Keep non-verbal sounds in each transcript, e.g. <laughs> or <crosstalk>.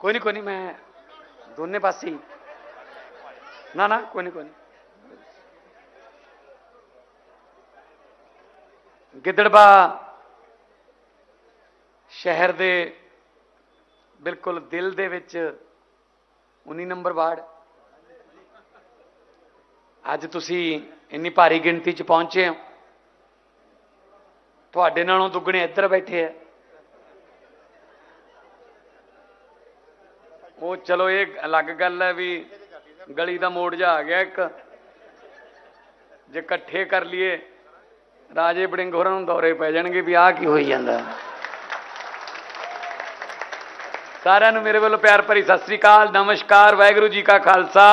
ਕੋਈ ਨਹੀਂ ਕੋਈ ਨਹੀਂ ਮੈਂ ਦੋਨੇ ਪਾਸੇ ਨਾ ਨਾ, ਕੋਈ ਨਹੀਂ ਕੋਈ ਨਹੀਂ ਗਿੱਦੜਬਾ ਸ਼ਹਿਰ ਦੇ ਬਿਲਕੁਲ ਦਿਲ ਦੇ ਵਿੱਚ 19 ਨੰਬਰ ਵਾਰਡ। ਅੱਜ ਤੁਸੀਂ ਇੰਨੀ ਭਾਰੀ ਗਿਣਤੀ 'ਚ ਪਹੁੰਚੇ ਹੋ। ਤੁਹਾਡੇ ਨਾਲੋਂ ਦੁੱਗਣੇ ਇੱਧਰ ਬੈਠੇ ਆ। ਉਹ ਚਲੋ ਇਹ ਅਲੱਗ ਗੱਲ ਹੈ ਵੀ ਗਲੀ ਦਾ ਮੋੜ ਜਾ ਆ ਗਿਆ ਇੱਕ। ਜੇ ਇਕੱਠੇ ਕਰ ਲਈਏ, ਰਾਜੇ ਬੜਿੰਗ ਹੋਰਾਂ ਨੂੰ ਦੌਰੇ ਪੈ ਜਾਣਗੇ ਵੀ ਆਹ ਕੀ ਹੋਈ ਜਾਂਦਾ। ਸਾਰਿਆਂ ਨੂੰ ਮੇਰੇ ਵੱਲੋਂ ਪਿਆਰ ਭਰੀ ਸਤਿ ਸ੍ਰੀ ਅਕਾਲ, ਨਮਸਕਾਰ, ਵਾਹਿਗੁਰੂ ਜੀ ਕਾ ਖਾਲਸਾ।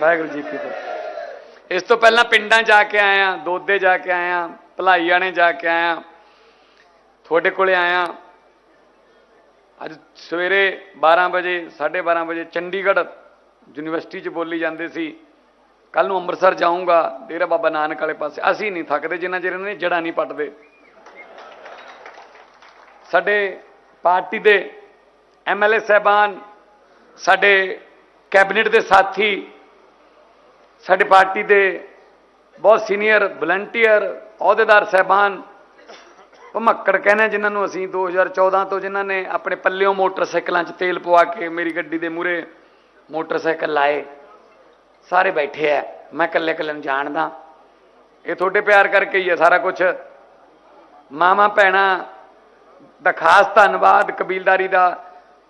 ਵਾਹਿਗੁਰੂ ਜੀ ਕੀ ਫਤਿਹ। ਇਸ ਤੋਂ ਪਹਿਲਾਂ ਪਿੰਡਾਂ ਜਾ ਕੇ ਆਇਆ, ਦੋਦੇ ਜਾ ਕੇ ਆਇਆ ਆ ਭਲਾਈਆਂ ਜਾ ਕੇ ਆਇਆ, ਤੁਹਾਡੇ ਕੋਲੇ ਆਇਆ। ਅੱਜ ਸਵੇਰੇ 12 ਵਜੇ 12:30 ਵਜੇ ਚੰਡੀਗੜ੍ਹ ਯੂਨੀਵਰਸਿਟੀ 'ਚ ਬੋਲੀ ਜਾਂਦੇ ਸੀ ਕੱਲ ਨੂੰ ਅੰਮ੍ਰਿਤਸਰ ਜਾਊਂਗਾ, ਡੇਰਾ ਬਾਬਾ ਨਾਨਕ ਵਾਲੇ ਪਾਸੇ। ਅਸੀਂ ਨਹੀਂ ਥੱਕਦੇ ਜਿੰਨਾ ਚਿਰ ਇਹਨਾਂ ਨੇ ਜੜਾ ਨਹੀਂ ਪੱਟਦੇ। ਸਾਡੇ ਪਾਰਟੀ ਦੇ ਐਮਐਲਏ ਸਹਿਬਾਨ, ਸਾਡੇ ਕੈਬਨਿਟ ਦੇ ਸਾਥੀ, ਸਾਡੇ ਪਾਰਟੀ ਦੇ ਬਹੁਤ ਸੀਨੀਅਰ ਵਲੰਟੀਅਰ, ਅਹੁਦੇਦਾਰ ਸਹਿਬਾਨ ਭਮੱਕੜ ਕਹਿੰਦੇ ਜਿਨ੍ਹਾਂ ਨੂੰ ਅਸੀਂ 2014 ਤੋਂ ਜਿਨ੍ਹਾਂ ਨੇ ਆਪਣੇ ਪੱਲਿਓਂ ਮੋਟਰਸਾਈਕਲਾਂ 'ਚ ਤੇਲ ਪਵਾ ਕੇ ਮੇਰੀ ਗੱਡੀ ਦੇ ਮੂਰੇ ਮੋਟਰਸਾਈਕਲ ਲਾਏ। ਸਾਰੇ ਬੈਠੇ ਆ। ਮੈਂ ਇਕੱਲੇ ਇਕੱਲੇ ਨੂੰ ਜਾਣਦਾ। ਇਹ ਤੁਹਾਡੇ ਪਿਆਰ ਕਰਕੇ ਹੀ ਹੈ ਸਾਰਾ ਕੁਝ ਮਾਮਾ ਭੈਣਾ ਦਾ ਖਾਸ ਧੰਨਵਾਦ ਕਬੀਲਦਾਰੀ ਦਾ।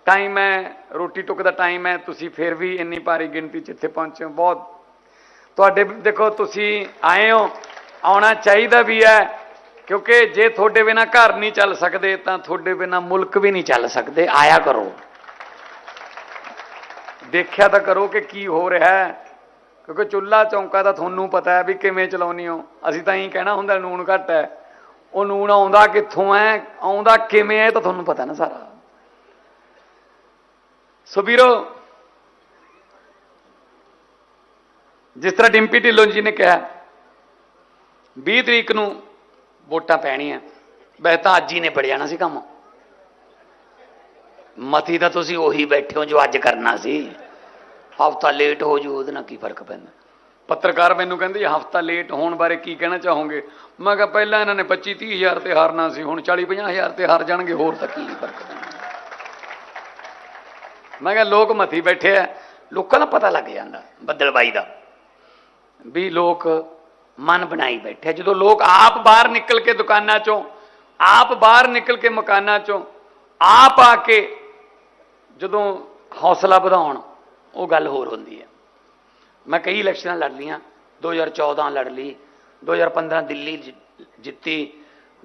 ਟਾਈਮ ਹੈ ਰੋਟੀ ਟੁੱਕ ਦਾ ਟਾਈਮ ਹੈ। ਤੁਸੀਂ ਫਿਰ ਵੀ ਇੰਨੀ ਭਾਰੀ ਗਿਣਤੀ 'ਚ ਇੱਥੇ ਪਹੁੰਚੇ ਹੋ। ਬਹੁਤ। ਤੁਹਾਡੇ ਦੇਖੋ, ਤੁਸੀਂ ਆਏ ਹੋ। ਆਉਣਾ ਚਾਹੀਦਾ ਵੀ ਹੈ। ਕਿਉਂਕਿ ਜੇ ਤੁਹਾਡੇ ਬਿਨਾ ਘਰ ਨਹੀਂ ਚੱਲ ਸਕਦੇ, ਤਾਂ ਤੁਹਾਡੇ ਬਿਨਾ ਮੁਲਕ ਵੀ ਨਹੀਂ ਚੱਲ ਸਕਦੇ। ਆਇਆ ਕਰੋ। ਦੇਖਿਆ ਤਾਂ ਕਰੋ ਕਿ ਕੀ ਹੋ ਰਿਹਾ ਹੈ। ਕਿਉਂਕਿ ਚੁੱਲ੍ਹਾ ਚੌਂਕਾ ਤਾਂ ਤੁਹਾਨੂੰ ਪਤਾ ਹੈ ਵੀ ਕਿਵੇਂ ਚਲਾਉਣੀ ਹੋ। ਅਸੀਂ ਤਾਂ ਇਹੀ ਕਹਿਣਾ ਹੁੰਦਾ, ਨੂਣ ਘੱਟ ਹੈ। ਉਹ ਨੂਣ ਆਉਂਦਾ ਕਿੱਥੋਂ ਹੈ, ਆਉਂਦਾ ਕਿਵੇਂ ਹੈ ਤਾਂ ਤੁਹਾਨੂੰ ਪਤਾ ਨਾ ਸਾਰਾ। ਸੋ ਵੀਰੋ, ਜਿਸ ਤਰ੍ਹਾਂ ਡਿੰਪੀ ਢਿੱਲੋਂ ਜੀ ਨੇ ਕਿਹਾ 20 ਤਰੀਕ ਨੂੰ ਵੋਟਾਂ ਪੈਣੀਆਂ। ਵੈਸੇ ਤਾਂ ਅੱਜ ਹੀ ਨੇ ਪੜ ਜਾਣਾ ਸੀ ਕੰਮ। ਮਤੀ ਤਾਂ ਤੁਸੀਂ ਉਹੀ ਬੈਠੇ ਹੋ ਜੋ ਅੱਜ ਕਰਨਾ ਸੀ। ਹਫਤਾ ਲੇਟ ਹੋ ਜੂ, ਉਹਦੇ ਨਾਲ ਕੀ ਫ਼ਰਕ ਪੈਂਦਾ? ਪੱਤਰਕਾਰ ਮੈਨੂੰ ਕਹਿੰਦੇ, ਹਫਤਾ ਲੇਟ ਹੋਣ ਬਾਰੇ ਕੀ ਕਹਿਣਾ ਚਾਹੋਗੇ? ਮੈਂ ਕਿਹਾ, ਪਹਿਲਾਂ ਇਹਨਾਂ ਨੇ 25 30 ਹਜ਼ਾਰ ਤੇ ਹਾਰਨਾ ਸੀ, ਹੁਣ 40 50 ਹਜ਼ਾਰ ਤੇ ਹਾਰ ਜਾਣਗੇ, ਹੋਰ ਤਾਂ ਕੀ ਫ਼ਰਕ ਪੈਂਦਾ? ਮੈਂ ਕਿਹਾ, ਲੋਕ ਮੱਥੀ ਬੈਠੇ ਆ, ਲੋਕਾਂ ਦਾ ਪਤਾ ਲੱਗ ਜਾਂਦਾ, ਬੱਦਲਬਾਈ ਦਾ, ਵੀ ਲੋਕ ਮਨ ਬਣਾਈ ਬੈਠੇ ਜਦੋਂ ਲੋਕ ਆਪ ਬਾਹਰ ਨਿਕਲ ਕੇ ਦੁਕਾਨਾਂ ਚੋਂ, ਆਪ ਬਾਹਰ ਨਿਕਲ ਕੇ ਮਕਾਨਾਂ ਚੋਂ, ਆਪ ਆ ਕੇ ਜਦੋਂ ਹੌਸਲਾ ਵਧਾਉਣ, ਉਹ ਗੱਲ ਹੋਰ ਹੁੰਦੀ ਹੈ। ਮੈਂ ਕਈ ਇਲੈਕਸ਼ਨਾਂ ਲੜ ਲੀਆਂ 2014 ਲੜ ਲਈ 2015 ਦਿੱਲੀ ਜਿ- ਜਿੱਤੀ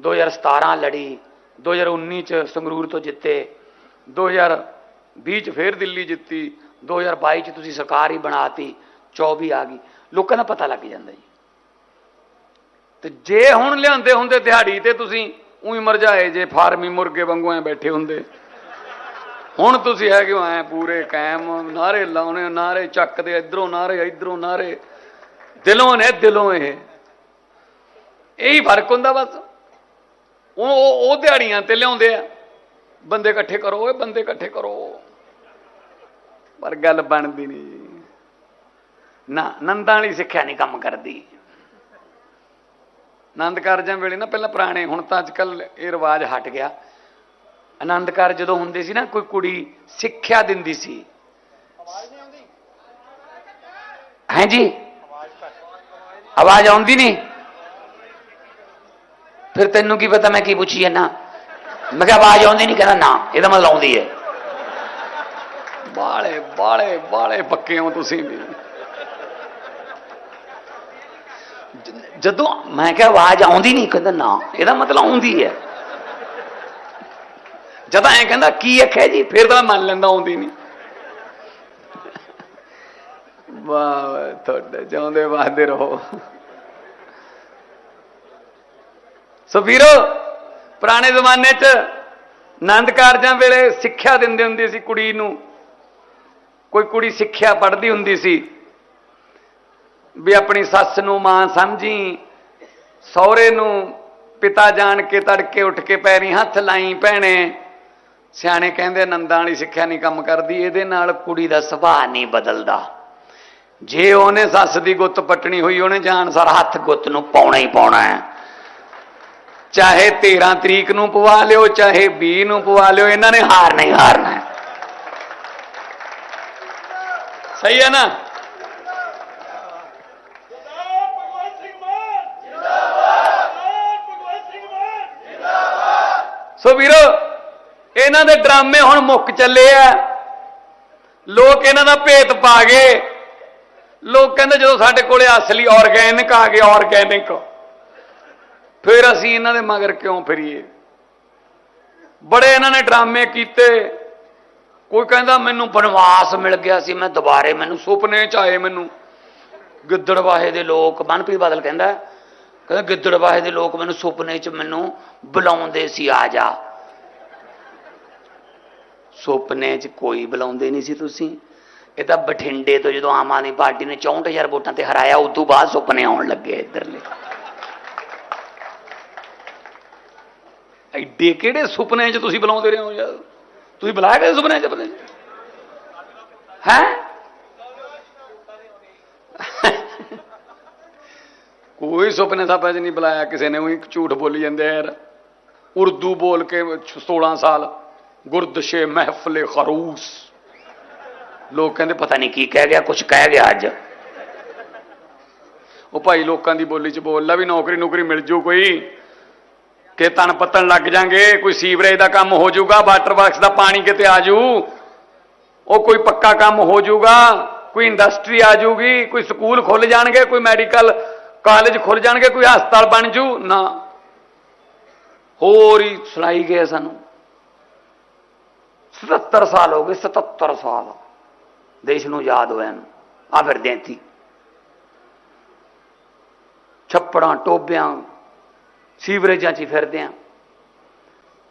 2017 ਲੜੀ 2019 ਚ ਸੰਗਰੂਰ ਤੋਂ ਜਿੱਤੇ 2020 ਚ ਫੇਰ ਦਿੱਲੀ ਜਿੱਤੀ 2022 ਚ ਤੁਸੀਂ ਸਰਕਾਰ ਹੀ ਬਣਾਤੀ 24 ਆ ਗਈ। ਲੋਕਾਂ ਦਾ ਪਤਾ ਲੱਗ ਜਾਂਦਾ ਜੀ। ਤੇ ਜੇ ਹੁਣ ਲਿਆਂਦੇ ਹੁੰਦੇ ਦਿਹਾੜੀ ਤੇ ਤੁਸੀਂ ਉਹੀ ਮਰਜਾਏ ਜੇ ਫਾਰਮੀ ਮੁਰਗੇ ਵਾਂਗੂ ਐ ਬੈਠੇ ਹੁੰਦੇ। ਹੁਣ ਤੁਸੀਂ ਹੈਗੇ ਹੋ ਐ ਪੂਰੇ ਕਾਇਮ ਨਾਰੇ ਲਾਉਣੇ ਨਾਰੇ ਚੱਕਦੇ, ਇਧਰੋਂ ਨਾਰੇ ਇਧਰੋਂ ਨਾਰੇ ਦਿਲੋਂ ਨੇ, ਦਿਲੋਂ ਇਹ। ਇਹੀ ਫ਼ਰਕ ਹੁੰਦਾ ਬਸ। ਉਹ ਉਹ ਉਹ ਦਿਹਾੜੀਆਂ ਤੇ ਲਿਆਉਂਦੇ ਆ। ਬੰਦੇ ਇਕੱਠੇ ਕਰੋ, ਓਏ ਬੰਦੇ ਇਕੱਠੇ ਕਰੋ। ਪਰ ਗੱਲ ਬਣਦੀ ਨਹੀਂ। ਜੀ ਨਾ, ਨੰਦਾਂ ਵਾਲੀ ਸਿੱਖਿਆ ਨਹੀਂ ਕੰਮ ਕਰਦੀ। ਆਨੰਦ ਕਾਰਜਾਂ ਵੇਲੇ ਨਾ ਪਹਿਲਾਂ ਪੁਰਾਣੇ ਹੁਣ ਤਾਂ ਅੱਜ ਕੱਲ ਇਹ ਰਿਵਾਜ ਹਟ ਗਿਆ। ਆਨੰਦ ਕਾਰਜ ਜਦੋਂ ਹੁੰਦੇ ਸੀ ਨਾ ਕੋਈ ਕੁੜੀ ਸਿੱਖਿਆ ਦਿੰਦੀ ਸੀ। ਹੈ ਜੀ? ਆਵਾਜ਼ ਆਉਂਦੀ ਨਹੀਂ? ਫਿਰ ਤੈਨੂੰ ਕੀ ਪਤਾ ਮੈਂ ਕੀ ਪੁੱਛੀ ਹੈ ਨਾ ਮੈਂ ਕਿਹਾ ਆਵਾਜ਼ ਆਉਂਦੀ ਨਹੀਂ ਕਹਿੰਦਾ ਨਾ ਇਹਦਾ ਮਤਲਬ ਆਉਂਦੀ ਹੈ। ਬਾਲੇ ਬਾਲੇ ਬਾਲੇ ਪੱਕੇ ਹੋ ਤੁਸੀਂ ਵੀ ਜ- ਜਦੋਂ ਮੈਂ ਕਿਹਾ ਆਵਾਜ਼ ਆਉਂਦੀ ਨਹੀਂ ਕਹਿੰਦਾ ਨਾ ਇਹਦਾ ਮਤਲਬ ਆਉਂਦੀ ਹੈ। ਜਦੋਂ ਐਂ ਕਹਿੰਦਾ ਕੀ ਆਖਿਆ ਜੀ? ਫਿਰ ਤਾਂ ਮੰਨ ਲੈਂਦਾ ਆਉਂਦੀ ਨਹੀਂ। ਵਾਹ, ਤੁਹਾਡੇ ਜਿਉਂਦੇ ਵਾਦੇ ਰਹੋ। ਸੋ ਵੀਰੋ ਪੁਰਾਣੇ ਜ਼ਮਾਨੇ 'ਚ ਆਨੰਦ ਕਾਰਜਾਂ ਵੇਲੇ ਸਿੱਖਿਆ ਦਿੰਦੇ ਹੁੰਦੇ ਸੀ ਕੁੜੀ ਨੂੰ। ਕੋਈ ਕੁੜੀ ਸਿੱਖਿਆ ਪੜ੍ਹਦੀ ਹੁੰਦੀ ਸੀ। ਵੀ ਆਪਣੀ ਸੱਸ ਨੂੰ ਮਾਂ ਸਮਝੀ, ਸਹੁਰੇ ਨੂੰ ਪਿਤਾ ਜਾਣ ਕੇ ਤੜਕੇ ਉੱਠ ਕੇ ਪੈਰੀ ਹੱਥ ਲਾਈ, ਭੈਣੇ, ਸਿਆਣੇ ਕਹਿੰਦੇ ਨੰਦਾਂ ਵਾਲੀ ਸਿੱਖਿਆ ਨਹੀਂ ਕੰਮ ਕਰਦੀ, ਇਹਦੇ ਨਾਲ ਕੁੜੀ ਦਾ ਸੁਭਾਅ ਨਹੀਂ ਬਦਲਦਾ। ਜੇ ਉਹਨੇ ਸੱਸ ਦੀ ਗੁੱਤ ਪੱਟਣੀ ਹੋਈ, ਉਹਨੇ ਜਾਣ ਸਾਰਾ ਹੱਥ ਗੁੱਤ ਨੂੰ ਪਾਉਣਾ ਹੀ ਪਾਉਣਾ ਹੈ। ਚਾਹੇ 13 ਤਰੀਕ ਨੂੰ ਪਵਾ ਲਿਓ, ਚਾਹੇ 20 ਨੂੰ ਪਵਾ ਲਿਓ, ਇਹਨਾਂ ਨੇ ਹਾਰਨਾ ਹੀ ਹਾਰਨਾ ਸਹੀ ਹੈ ਨਾ ਜਿੰਦਾਬਾਦ ਭਗਵੰਤ ਸਿੰਘ ਮਾਨ ਜਿੰਦਾਬਾਦ ਭਗਵੰਤ ਸਿੰਘ ਮਾਨ ਸੋ ਵੀਰੋ, ਇਹਨਾਂ ਦੇ ਡਰਾਮੇ ਹੁਣ ਮੁੱਕ ਚੱਲੇ ਆ। ਲੋਕ ਇਹਨਾਂ ਦਾ ਭੇਤ ਪਾ ਗਏ। ਲੋਕ ਕਹਿੰਦੇ ਜਦੋਂ ਸਾਡੇ ਕੋਲੇ ਅਸਲੀ ਆਰਗੈਨਿਕ ਆ ਗਏ ਆਰਗੈਨਿਕ ਫਿਰ ਅਸੀਂ ਇਹਨਾਂ ਦੇ ਮਗਰ ਕਿਉਂ ਫਿਰੀਏ? ਬੜੇ ਇਹਨਾਂ ਨੇ ਡਰਾਮੇ ਕੀਤੇ। ਕੋਈ ਕਹਿੰਦਾ ਮੈਨੂੰ ਬਨਵਾਸ ਮਿਲ ਗਿਆ ਸੀ, ਮੈਂ ਦੁਬਾਰੇ ਮੈਨੂੰ ਸੁਪਨੇ ਚ ਆਏ ਮੈਨੂੰ। ਗਿੱਦੜਵਾਹੇ ਦੇ ਲੋਕ ਮਨਪ੍ਰੀਤ ਬਾਦਲ ਕਹਿੰਦਾ ਕਹਿੰਦਾ ਗਿੱਦੜਵਾਹੇ ਦੇ ਲੋਕ ਮੈਨੂੰ ਸੁਪਨੇ ਚ ਮੈਨੂੰ ਬੁਲਾਉਂਦੇ ਸੀ, ਆ ਜਾ। ਸੁਪਨੇ 'ਚ ਕੋਈ ਬੁਲਾਉਂਦੇ ਨਹੀਂ ਸੀ ਤੁਸੀਂ। ਇਹ ਤਾਂ ਬਠਿੰਡੇ ਤੋਂ ਜਦੋਂ ਆਮ ਆਦਮੀ ਪਾਰਟੀ ਨੇ 64000 ਵੋਟਾਂ ਤੇ ਹਰਾਇਆ ਉਸ ਤੋਂ ਬਾਅਦ ਸੁਪਨੇ ਆਉਣ ਲੱਗੇ ਇੱਧਰਲੇ ਐਡੇ ਕਿਹੜੇ ਸੁਪਨੇ 'ਚ ਤੁਸੀਂ ਬੁਲਾਉਂਦੇ ਰਹੇ ਹੋ ਯਾਰ? ਤੁਸੀਂ ਬੁਲਾਇਆ ਕਿਹੜੇ ਸੁਪਨੇ 'ਚ ਆਪਣੇ? ਹੈ? ਕੋਈ ਸੁਪਨੇ ਸਾਪਾਂ 'ਚ ਨਹੀਂ ਬੁਲਾਇਆ ਕਿਸੇ ਨੇ, ਉਹੀ ਝੂਠ ਬੋਲੀ ਜਾਂਦੇ ਆ ਯਾਰ। ਉਰਦੂ ਬੋਲ ਕੇ 16 ਸਾਲ ਗੁਰਦਸ਼ੇ ਮਹਿਫਲੇ ਖਰੂਸ। ਲੋਕ ਕਹਿੰਦੇ, ਪਤਾ ਨਹੀਂ ਕੀ ਕਹਿ ਗਿਆ ਕੁਝ ਕਹਿ ਗਿਆ ਅੱਜ। ਉਹ ਭਾਈ ਲੋਕਾਂ ਦੀ ਬੋਲੀ 'ਚ ਬੋਲਦਾ ਵੀ ਨੌਕਰੀ ਨੌਕਰੀ ਮਿਲ ਜੂ ਕੋਈ, ਕਿ ਤਨ ਪੱਤਣ ਲੱਗ ਜਾਾਂਗੇ, ਕੋਈ ਸੀਵਰੇਜ ਦਾ ਕੰਮ ਹੋ ਜਾਊਗਾ ਵਾਟਰ ਵਰਕਸ ਦਾ ਪਾਣੀ ਕਿਤੇ ਆ ਜੂ, ਉਹ ਕੋਈ ਪੱਕਾ ਕੰਮ ਹੋ ਜਾਊਗਾ ਕੋਈ ਇੰਡਸਟਰੀ ਆ ਜਾਊਗੀ ਕੋਈ ਸਕੂਲ ਖੁੱਲ ਜਾਣਗੇ, ਕੋਈ ਮੈਡੀਕਲ ਕਾਲਜ ਖੁੱਲ ਜਾਣਗੇ, ਕੋਈ ਹਸਪਤਾਲ ਬਣ ਜੂ? ਨਾ। ਹੋਰ ਹੀ ਸੁਣਾਈ ਗਏ ਸਾਨੂੰ। 77 ਸਾਲ ਹੋ ਗਏ 77 ਸਾਲ। ਦੇਸ਼ ਨੂੰ ਯਾਦ ਹੋਇਆ ਨੂੰ ਆ ਫਿਰਦੇ ਹਾਂ ਇੱਥੇ ਛੱਪੜਾਂ, ਟੋਬਿਆਂ, ਸੀਵਰੇਜਾਂ 'ਚ ਹੀ ਫਿਰਦੇ ਆ।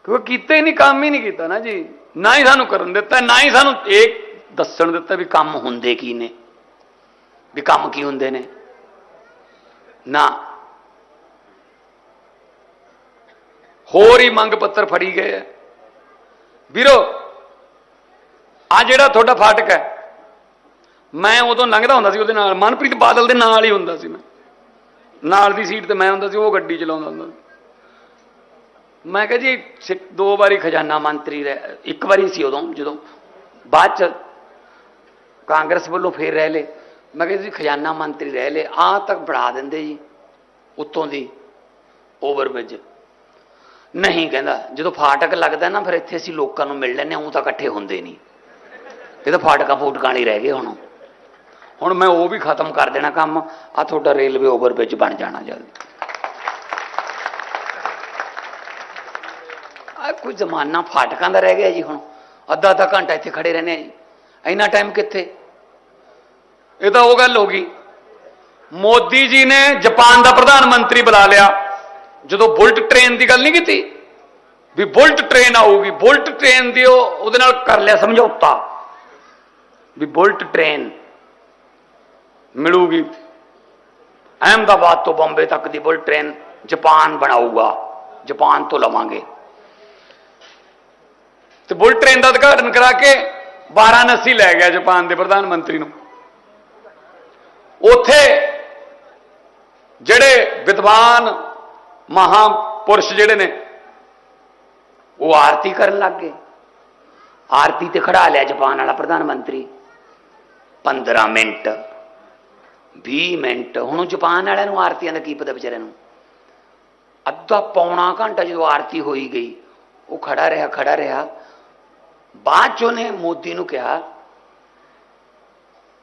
ਕਿਉਂਕਿ ਕੀਤੇ ਨਹੀਂ ਕੰਮ ਹੀ ਨਹੀਂ ਕੀਤਾ ਨਾ ਜੀ। ਨਾ ਹੀ ਸਾਨੂੰ ਕਰਨ ਦਿੱਤਾ, ਨਾ ਹੀ ਸਾਨੂੰ ਇਹ ਦੱਸਣ ਦਿੱਤਾ ਵੀ ਕੰਮ ਹੁੰਦੇ ਕੀ ਨੇ। ਵੀ ਕੰਮ ਕੀ ਹੁੰਦੇ ਨੇ। ਨਾ। ਹੋਰ ਹੀ ਮੰਗ ਪੱਤਰ ਫੜੀ ਗਏ ਆ ਵੀਰੋ ਆ ਜਿਹੜਾ ਤੁਹਾਡਾ ਫਾਟਕ ਹੈ ਮੈਂ ਉਦੋਂ ਲੰਘਦਾ ਹੁੰਦਾ ਸੀ ਉਹਦੇ ਨਾਲ, ਮਨਪ੍ਰੀਤ ਬਾਦਲ ਦੇ ਨਾਲ ਹੀ ਹੁੰਦਾ ਸੀ ਮੈਂ। ਨਾਲ ਦੀ ਸੀਟ ਤੇ ਮੈਂ ਹੁੰਦਾ ਸੀ, ਉਹ ਗੱਡੀ ਚਲਾਉਂਦਾ ਹੁੰਦਾ ਸੀ। ਮੈਂ ਕਿਹਾ ਜੀ ਸਿ- ਦੋ ਵਾਰੀ ਖਜ਼ਾਨਾ ਮੰਤਰੀ ਰਹਿ, ਇੱਕ ਵਾਰੀ ਸੀ ਉਦੋਂ, ਜਦੋਂ ਬਾਅਦ ਚ ਕਾਂਗਰਸ ਵੱਲੋਂ ਫੇਰ ਰਹਿ ਲੇ ਮੈਂ ਕਿਹਾ ਜੀ ਖਜ਼ਾਨਾ ਮੰਤਰੀ ਰਹਿ ਲੇ ਆ ਤੱਕ ਬੜਾ ਦਿੰਦੇ ਜੀ, ਉੱਤੋਂ ਦੀ ਓਵਰਬ੍ਰਿਜ। ਨਹੀਂ ਕਹਿੰਦਾ, ਜਦੋਂ ਫਾਟਕ ਲੱਗਦਾ ਨਾ, ਫਿਰ ਇੱਥੇ ਅਸੀਂ ਲੋਕਾਂ ਨੂੰ ਮਿਲ ਲੈਂਦੇ ਹਾਂ ਉਹ ਤਾਂ ਇਕੱਠੇ ਹੁੰਦੇ ਨਹੀਂ। ਇਹ ਤਾਂ ਫਾਟਕਾਂ ਫੂਟਕਾਂ ਵਾਲੀ ਰਹਿ ਗਏ ਹੁਣ। ਹੁਣ ਮੈਂ ਉਹ ਵੀ ਖਤਮ ਕਰ ਦੇਣਾ ਕੰਮ ਆ ਤੁਹਾਡਾ ਰੇਲਵੇ ਓਵਰਬ੍ਰਿਜ ਬਣ ਜਾਣਾ ਜਲਦੀ। ਆ ਕੋਈ ਜ਼ਮਾਨਾ ਫਾਟਕਾਂ ਦਾ ਰਹਿ ਗਿਆ ਜੀ ਹੁਣ। ਅੱਧਾ ਅੱਧਾ ਘੰਟਾ ਇੱਥੇ ਖੜੇ ਰਹਿੰਦੇ ਆ ਜੀ। ਇੰਨਾ ਟਾਈਮ ਕਿੱਥੇ? ਇਹ ਤਾਂ ਉਹ ਗੱਲ ਹੋ ਗਈ। ਮੋਦੀ ਜੀ ਨੇ ਜਾਪਾਨ ਦਾ ਪ੍ਰਧਾਨ ਮੰਤਰੀ ਬੁਲਾ ਲਿਆ। ਜਦੋਂ ਬੁਲਟ ਟ੍ਰੇਨ ਦੀ ਗੱਲ ਨਹੀਂ ਕੀਤੀ, ਵੀ ਬੁਲਟ ਟ੍ਰੇਨ ਆਊਗੀ, ਬੁਲਟ ਟ੍ਰੇਨ ਦੀ ਉਹ ਉਹਦੇ ਨਾਲ ਕਰ ਲਿਆ ਸਮਝੌਤਾ, ਵੀ ਬੁਲਟ ਟ੍ਰੇਨ ਮਿਲੂਗੀ। ਅਹਿਮਦਾਬਾਦ ਤੋਂ ਬੰਬੇ ਤੱਕ ਦੀ ਬੁਲਟ ਟ੍ਰੇਨ ਜਾਪਾਨ ਬਣਾਊਗਾ, ਜਾਪਾਨ ਤੋਂ ਲਵਾਂਗੇ। ਤੇ ਬੁਲਟ ਟ੍ਰੇਨ ਦਾ ਉਦਘਾਟਨ ਕਰਾ ਕੇ ਵਾਰਾਣਸੀ ਲੈ ਗਿਆ ਜਾਪਾਨ ਦੇ ਪ੍ਰਧਾਨ ਮੰਤਰੀ ਨੂੰ। ਉੱਥੇ ਜਿਹੜੇ ਵਿਦਵਾਨ ਮਹਾਪੁਰਸ਼ ਜਿਹੜੇ ਨੇ, ਉਹ ਆਰਤੀ ਕਰਨ ਲੱਗ ਗਏ। ਆਰਤੀ ਤੇ ਖੜਾ ਲਿਆ ਜਾਪਾਨ ਵਾਲਾ ਪ੍ਰਧਾਨ ਮੰਤਰੀ। 15 ਮਿੰਟ 20 ਮਿੰਟ, ਹੁਣ ਜਾਪਾਨ ਵਾਲਿਆਂ ਨੂੰ ਆਰਤੀਆਂ ਦਾ ਕੀ ਪਤਾ ਵਿਚਾਰਿਆਂ ਨੂੰ? ਅੱਧਾ ਪੌਣਾ ਘੰਟਾ ਜਦੋਂ ਆਰਤੀ ਹੋਈ ਗਈ, ਉਹ ਖੜਾ ਰਿਹਾ ਖੜਾ ਰਿਹਾ। ਬਾਅਦ ਚ ਉਹਨੇ ਮੋਦੀ ਨੂੰ ਕਿਹਾ,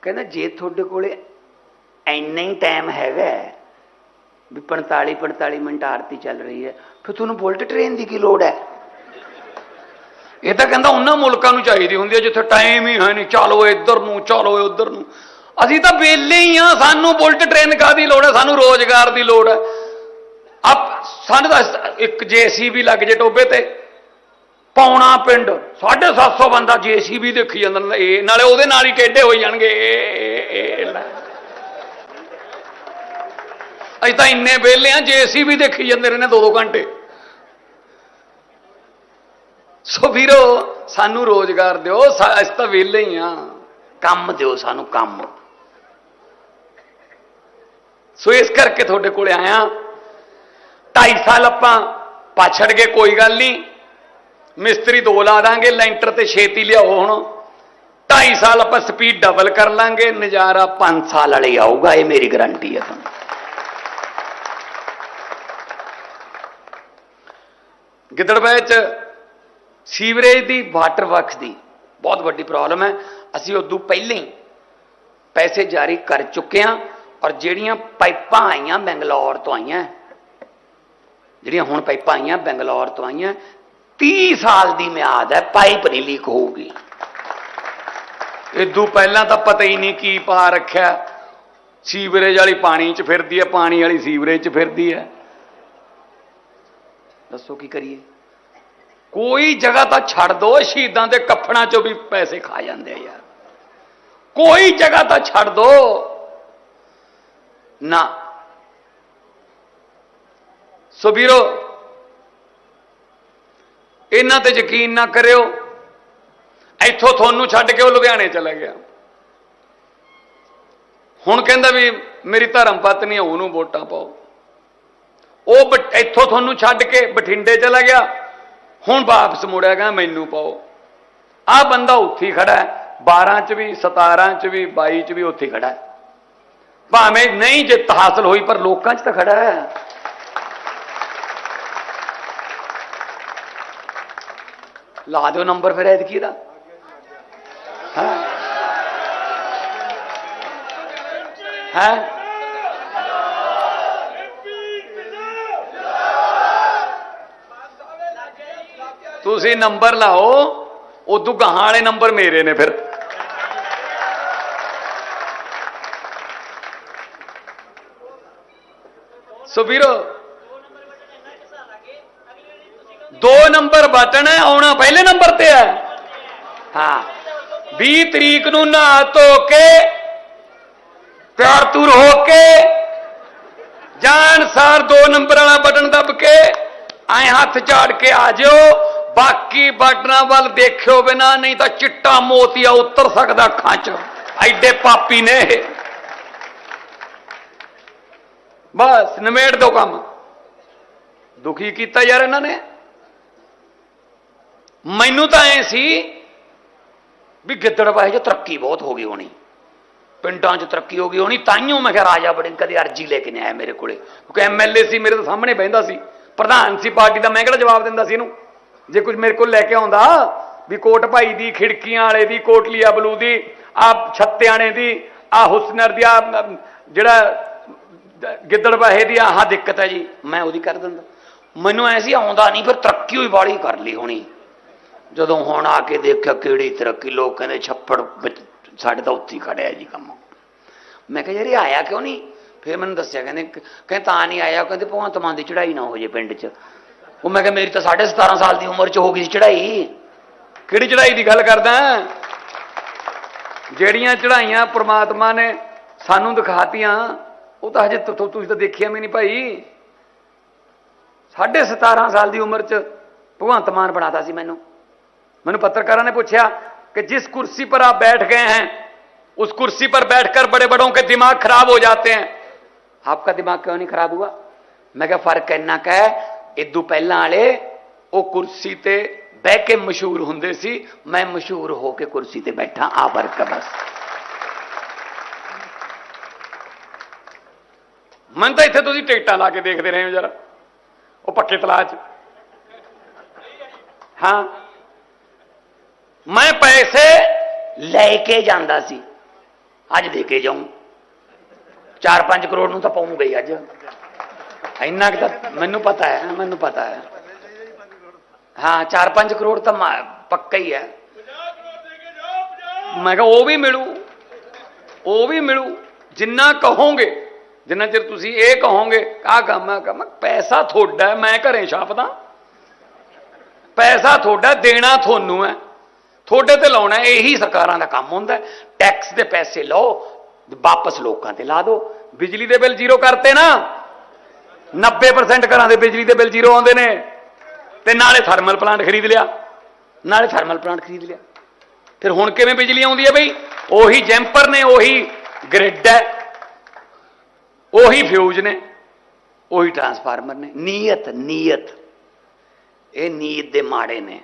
ਕਹਿੰਦਾ ਜੇ ਤੁਹਾਡੇ ਕੋਲੇ ਇੰਨਾ ਹੀ ਟਾਈਮ ਹੈਗਾ ਵੀ 45 45 ਮਿੰਟ ਆਰਤੀ ਚੱਲ ਰਹੀ ਹੈ ਫਿਰ ਤੁਹਾਨੂੰ ਬੁਲਟ ਟ੍ਰੇਨ ਦੀ ਕੀ ਲੋੜ ਹੈ ਇਹ ਤਾਂ ਕਹਿੰਦਾ ਉਹਨਾਂ ਮੁਲਕਾਂ ਨੂੰ ਚਾਹੀਦੀ ਹੁੰਦੀ ਹੈ ਜਿੱਥੇ ਟਾਈਮ ਹੀ ਹੈ ਨਹੀਂ ਚਲੋ ਇੱਧਰ ਨੂੰ ਚਲੋ ਉੱਧਰ ਨੂੰ ਅਸੀਂ ਤਾਂ ਵਿਹਲੇ ਹੀ ਆ ਸਾਨੂੰ ਬੁਲਟ ਟ੍ਰੇਨ ਕਾਦੀ ਲੋੜ ਹੈ ਸਾਨੂੰ ਰੋਜ਼ਗਾਰ ਦੀ ਲੋੜ ਹੈ ਆਪ ਸਾਨੂੰ ਤਾਂ ਇੱਕ ਜੀਸੀਬੀ ਲੱਗ ਜੇ ਟੋਬੇ ਤੇ ਪੌਣਾ ਪਿੰਡ 750 ਬੰਦਾ ਜੀਸੀਬੀ ਦੇਖੀ ਜਾਂਦਾ ਇਹ ਨਾਲੇ ਉਹਦੇ ਨਾਲ ਹੀ ਟੇਢੇ ਹੋਈ ਜਾਣਗੇ ਅਸੀਂ ਤਾਂ ਇੰਨੇ ਵਿਹਲੇ ਆ ਵੀ ਦੇਖੀ ਜਾਂਦੇ ਰਹਿੰਦੇ ਦੋ ਦੋ ਘੰਟੇ। ਸੋ ਵੀਰੋ, ਸਾਨੂੰ ਰੋਜ਼ਗਾਰ ਦਿਓ ਅਸੀਂ ਤਾਂ ਵਿਹਲੇ ਹੀ ਆ ਕੰਮ ਦਿਓ ਸਾਨੂੰ ਕੰਮ। ਸੋ ਇਸ ਕਰਕੇ ਤੁਹਾਡੇ ਕੋਲ ਆਇਆ। 2.5 ਸਾਲ ਆਪਾਂ ਪਾਛੜ ਗਏ, ਕੋਈ ਗੱਲ ਨਹੀਂ। ਮਿਸਤਰੀ ਦੋ ਲਾ ਦਾਂਗੇ, ਲੈਂਟਰ ਤੇ ਛੇਤੀ ਲਿਆਓ ਹੁਣ। 2.5 ਸਾਲ ਆਪਾਂ ਸਪੀਡ ਡਬਲ ਕਰ ਲਾਂਗੇ, ਨਜ਼ਾਰਾ 5 ਸਾਲ ਵਾਲੇ ਆਊਗਾ, ਇਹ ਮੇਰੀ ਗਾਰੰਟੀ ਹੈ ਤੁਹਾਨੂੰ। ਗਿੱਦੜਬਾਹ ਚ ਸੀਵਰੇਜ ਦੀ, ਵਾਟਰ ਵਰਕਸ ਦੀ ਬਹੁਤ ਵੱਡੀ ਪ੍ਰੋਬਲਮ ਹੈ। ਅਸੀਂ ਉਦੋਂ ਪਹਿਲਾਂ ਹੀ ਪੈਸੇ ਜਾਰੀ ਕਰ ਚੁੱਕੇ ਹਾਂ ਔਰ ਜਿਹੜੀਆਂ ਪਾਈਪਾਂ ਆਈਆਂ ਬੰਗਲੌਰ ਤੋਂ ਆਈਆਂ, ਜਿਹੜੀਆਂ ਹੁਣ ਪਾਈਪਾਂ ਆਈਆਂ ਬੰਗਲੌਰ ਤੋਂ ਆਈਆਂ 30 ਸਾਲ ਦੀ ਮਿਆਦ ਹੈ, ਪਾਈਪ ਨਹੀਂ ਲੀਕ ਹੋਊਗੀ। ਇਦੋਂ ਪਹਿਲਾਂ ਤਾਂ ਪਤਾ ਹੀ ਨਹੀਂ ਕੀ ਪਾ ਰੱਖਿਆ। ਸੀਵਰੇਜ ਵਾਲੀ ਪਾਣੀ 'ਚ ਫਿਰਦੀ ਹੈ, ਪਾਣੀ ਵਾਲੀ ਸੀਵਰੇਜ 'ਚ ਫਿਰਦੀ ਹੈ। ਦੱਸੋ ਕੀ ਕਰੀਏ? ਕੋਈ ਜਗ੍ਹਾ ਤਾਂ ਛੱਡ ਦੋ, ਸ਼ਹੀਦਾਂ ਦੇ ਕਫਨਾਂ 'ਚੋਂ ਵੀ ਪੈਸੇ ਖਾ ਜਾਂਦੇ ਆ ਯਾਰ। ਕੋਈ ਜਗ੍ਹਾ ਤਾਂ ਛੱਡ ਦੋ। ਨਾ। ਸੋ ਵੀਰੋ, ਇਹਨਾਂ ਤੇ ਯਕੀਨ ਨਾ ਕਰਿਓ। ਇੱਥੋਂ ਤੁਹਾਨੂੰ ਛੱਡ ਕੇ ਉਹ ਲੁਧਿਆਣੇ ਚਲਾ ਗਿਆ। ਹੁਣ ਕਹਿੰਦਾ ਵੀ ਮੇਰੀ ਧਰਮ ਪਤਨੀ ਉਹਨੂੰ ਵੋਟਾਂ ਪਾਓ। ਉਹ ਇੱਥੋਂ ਤੁਹਾਨੂੰ ਛੱਡ ਕੇ ਬਠਿੰਡੇ ਚਲਾ ਗਿਆ। ਹੁਣ ਵਾਪਸ ਮੁੜਿਆ ਗਿਆ, ਮੈਨੂੰ ਪਾਓ। ਆ ਬੰਦਾ ਉੱਥੇ ਖੜਾ ਹੈ। 12 ਚ ਵੀ 17 ਚ ਵੀ 22 ਚ ਵੀ ਉੱਥੇ ਖੜਾ ਹੈ। ਭਾਵੇਂ ਨਹੀਂ ਜਿੱਤ ਹਾਸਲ ਹੋਈ, ਪਰ ਲੋਕਾਂ 'ਚ ਤਾਂ ਖੜਾ ਹੈ। ਲਾ ਦਿਓ ਨੰਬਰ ਫਿਰ ਐਤਕੀ ਦਾ। ਹਾਂ? ਹੈ? ਤੁਸੀਂ ਨੰਬਰ ਲਾਓ ਉਦੋਂ ਗਾਹਾਂ ਵਾਲੇ ਨੰਬਰ ਮੇਰੇ ਨੇ ਫਿਰ। ਸੋ ਵੀਰੋ, ਦੋ ਨੰਬਰ ਬਟਨ ਹੈ, ਆਉਣਾ ਪਹਿਲੇ ਨੰਬਰ ਤੇ ਹੈ। ਹਾਂ 20 ਤਰੀਕ ਨੂੰ ਨਹਾ ਧੋ ਕੇ, ਤਿਆਰ ਤੁਰ ਹੋ ਕੇ, ਜਾਣ ਸਾਰ ਦੋ ਨੰਬਰ ਵਾਲਾ ਬਟਨ ਦੱਬ ਕੇ, ਐ ਹੱਥ ਝਾੜ ਕੇ ਆ ਜਿਓ। ਬਾਕੀ ਬਟਨਾਂ ਵੱਲ ਦੇਖਿਓ ਬਿਨਾ, ਨਹੀਂ ਤਾਂ ਚਿੱਟਾ ਮੋਤੀਆ ਉਤਰ ਸਕਦਾ ਖਾਂਚ ਐਡੇ ਪਾਪੀ ਨੇ ਇਹ। ਬਸ, ਨਿਮੇੜ ਦੋ ਕੰਮ। ਦੁਖੀ ਕੀਤਾ ਯਾਰ ਇਹਨਾਂ ਨੇ। ਮੈਨੂੰ ਤਾਂ ਐ ਸੀ ਵੀ ਗਿੱਦੜਬਾਹੇ 'ਚ ਤਰੱਕੀ ਬਹੁਤ ਹੋ ਗਈ ਹੋਣੀ। ਪਿੰਡਾਂ 'ਚ ਤਰੱਕੀ ਹੋ ਗਈ ਹੋਣੀ ਤਾਈਓ ਮੈਂ ਕਿਹਾ ਰਾਜਾ ਬੜੇ ਕਦੇ ਅਰਜੀ ਲੈ ਕੇ ਨਹੀਂ ਆਇਆ ਮੇਰੇ ਕੋਲੇ। ਕਿਉਂਕਿ ਐਮਐਲਏ ਸੀ ਮੇਰੇ ਤੋਂ ਸਾਹਮਣੇ ਬਹਿੰਦਾ ਸੀ। ਪ੍ਰਧਾਨ ਸੀ ਪਾਰਟੀ ਦਾ, ਮੈਂ ਕਿਹੜਾ ਜਵਾਬ ਦਿੰਦਾ ਸੀ ਇਹਨੂੰ? ਜੇ ਕੁਝ ਮੇਰੇ ਕੋਲ ਲੈ ਕੇ ਆਉਂਦਾ, ਵੀ ਕੋਟ ਭਾਈ ਦੀ, ਖਿੜਕੀਆਂ ਵਾਲੇ ਦੀ, ਕੋਟਲੀਆ ਬਲੂ ਦੀ, ਆ ਛੱਤਿਆਣੇ ਦੀ, ਆ ਹੁਸਨਰ ਦੀ, ਆ ਜਿਹੜਾ ਗਿੱਦੜਬਾਹੇ ਦੀ, ਆਹ ਦਿੱਕਤ ਹੈ ਜੀ। ਮੈਂ ਉਹਦੀ ਕਰ ਦਿੰਦਾ। ਮੈਨੂੰ ਐ ਆਉਂਦਾ ਨਹੀਂ, ਫਿਰ ਤਰੱਕੀ ਹੋਈ ਬਾੜੀ ਕਰ ਲਈ ਹੋਣੀ। ਜਦੋਂ ਹੁਣ ਆ ਕੇ ਦੇਖਿਆ ਕਿਹੜੀ ਤਰੱਕੀ, ਲੋਕ ਕਹਿੰਦੇ ਛੱਪੜ ਸਾਡੇ ਤਾਂ ਉੱਥੇ ਖੜਿਆ ਜੀ ਕੰਮ। ਮੈਂ ਕਿਹਾ ਯਾਰ ਇਹ ਆਇਆ ਕਿਉਂ ਨਹੀਂ? ਫਿਰ ਮੈਨੂੰ ਦੱਸਿਆ, ਕਹਿੰਦੇ, ਕ- ਕਹਿੰਦੇ ਤਾਂ ਨਹੀਂ ਆਇਆ, ਕਹਿੰਦੇ ਭਗਵੰਤ ਮਾਨ ਦੀ ਚੜਾਈ ਨਾ ਹੋ ਜੇ ਪਿੰਡ 'ਚ। ਉਹ ਮੈਂ ਕਿਹਾ ਮੇਰੀ ਤਾਂ 17.5 ਸਾਲ ਦੀ ਉਮਰ 'ਚ ਹੋ ਗਈ ਸੀ ਚੜ੍ਹਾਈ ਕਿਹੜੀ ਚੜ੍ਹਾਈ ਦੀ ਗੱਲ ਕਰਦਾ ਜਿਹੜੀਆਂ ਚੜ੍ਹਾਈਆਂ ਪ੍ਰਮਾਤਮਾ ਨੇ ਸਾਨੂੰ ਦਿਖਾਤੀਆਂ ਉਹ ਤਾਂ ਹਜੇ ਤੁ- ਤੁ- ਤੁਸੀਂ ਤਾਂ ਦੇਖਿਆ ਵੀ ਨਹੀਂ ਭਾਈ 17.5 ਸਾਲ ਦੀ ਉਮਰ 'ਚ ਭਗਵੰਤ ਮਾਨ ਬਣਾਤਾ ਸੀ ਮੈਨੂੰ मैंने पत्रकारों ने पूछा कि जिस कुर्सी पर आप बैठ गए हैं उस कुर्सी पर बैठकर बड़े बड़ों के दिमाग खराब हो जाते हैं आपका दिमाग क्यों नहीं खराब हुआ मैं क्या फर्क ਇੰਨਾ ਕਾ ਹੈ ਇਦੋਂ ਪਹਿਲਾਂ ਵਾਲੇ ਉਹ ਕੁਰਸੀ ਤੇ ਬਹਿ ਕੇ ਮਸ਼ਹੂਰ ਹੁੰਦੇ ਸੀ ਮੈਂ ਮਸ਼ਹੂਰ ਹੋ ਕੇ ਕੁਰਸੀ ਤੇ ਬੈਠਾ ਆ ਫ਼ਰਕ ਹੈ ਬਸ ਮਨ ਤਾਂ ਇੱਥੇ ਤੁਸੀਂ ਟਿਕਟਾਂ ਲਾ ਕੇ ਦੇਖਦੇ ਰਹੇ ਹੋ ਜਰਾ ਉਹ ਪੱਕੇ ਤਲਾਅ 'ਚ ਹਾਂ ਮੈਂ ਪੈਸੇ ਲੈ ਕੇ ਜਾਂਦਾ ਸੀ ਅੱਜ ਦੇ ਕੇ ਜਾਉਂ 4-5 ਕਰੋੜ ਨੂੰ ਤਾਂ ਪਾਉਂਗਾ ਹੀ ਅੱਜ ਇੰਨਾ ਕਿ ਤਾਂ ਮੈਨੂੰ ਪਤਾ ਹੈ, ਮੈਨੂੰ ਪਤਾ ਹੈ। ਹਾਂ 4-5 ਕਰੋੜ ਤਾਂ ਮਾ- ਪੱਕਾ ਹੀ ਹੈ। ਮੈਂ ਕਿਹਾ, ਉਹ ਵੀ ਮਿਲੂ। ਉਹ ਵੀ ਮਿਲੂ। ਜਿੰਨਾ ਕਹੋਗੇ, ਜਿੰਨਾ ਚਿਰ ਤੁਸੀਂ ਇਹ ਕਹੋਗੇ, ਆਹ ਕੰਮ ਆ ਕੰਮ, ਪੈਸਾ ਤੁਹਾਡਾ ਮੈਂ ਘਰੇ ਛਾਪਦਾ। ਪੈਸਾ ਤੁਹਾਡਾ ਦੇਣਾ ਤੁਹਾਨੂੰ ਹੈ। ਤੁਹਾਡੇ ਤੇ ਲਾਉਣਾ ਇਹੀ ਸਰਕਾਰਾਂ ਦਾ ਕੰਮ ਹੁੰਦਾ ਟੈਕਸ ਦੇ ਪੈਸੇ ਲਓ, ਵਾਪਸ ਲੋਕਾਂ ਤੇ ਲਾ ਦਿਓ। ਬਿਜਲੀ ਦੇ ਬਿੱਲ ਜ਼ੀਰੋ ਕਰਤੇ ਨਾ। 90% ਘਰਾਂ ਦੇ ਬਿਜਲੀ ਦੇ ਬਿੱਲ ਜ਼ੀਰੋ ਆਉਂਦੇ ਨੇ। ਤੇ ਨਾਲੇ ਥਰਮਲ ਪਲਾਂਟ ਖਰੀਦ ਲਿਆ। ਨਾਲੇ ਥਰਮਲ ਪਲਾਂਟ ਖਰੀਦ ਲਿਆ। ਫਿਰ ਹੁਣ ਕਿਵੇਂ ਬਿਜਲੀ ਆਉਂਦੀ ਹੈ ਬਈ? ਉਹੀ ਜੈਂਪਰ ਨੇ, ਉਹੀ ਗ੍ਰਿਡ ਹੈ। ਉਹੀ ਫਿਊਜ਼ ਨੇ। ਉਹੀ ਟਰਾਂਸਫਾਰਮਰ ਨੇ। ਨੀਅਤ ਨੀਅਤ। ਇਹ ਨੀਅਤ ਦੇ ਮਾੜੇ ਨੇ।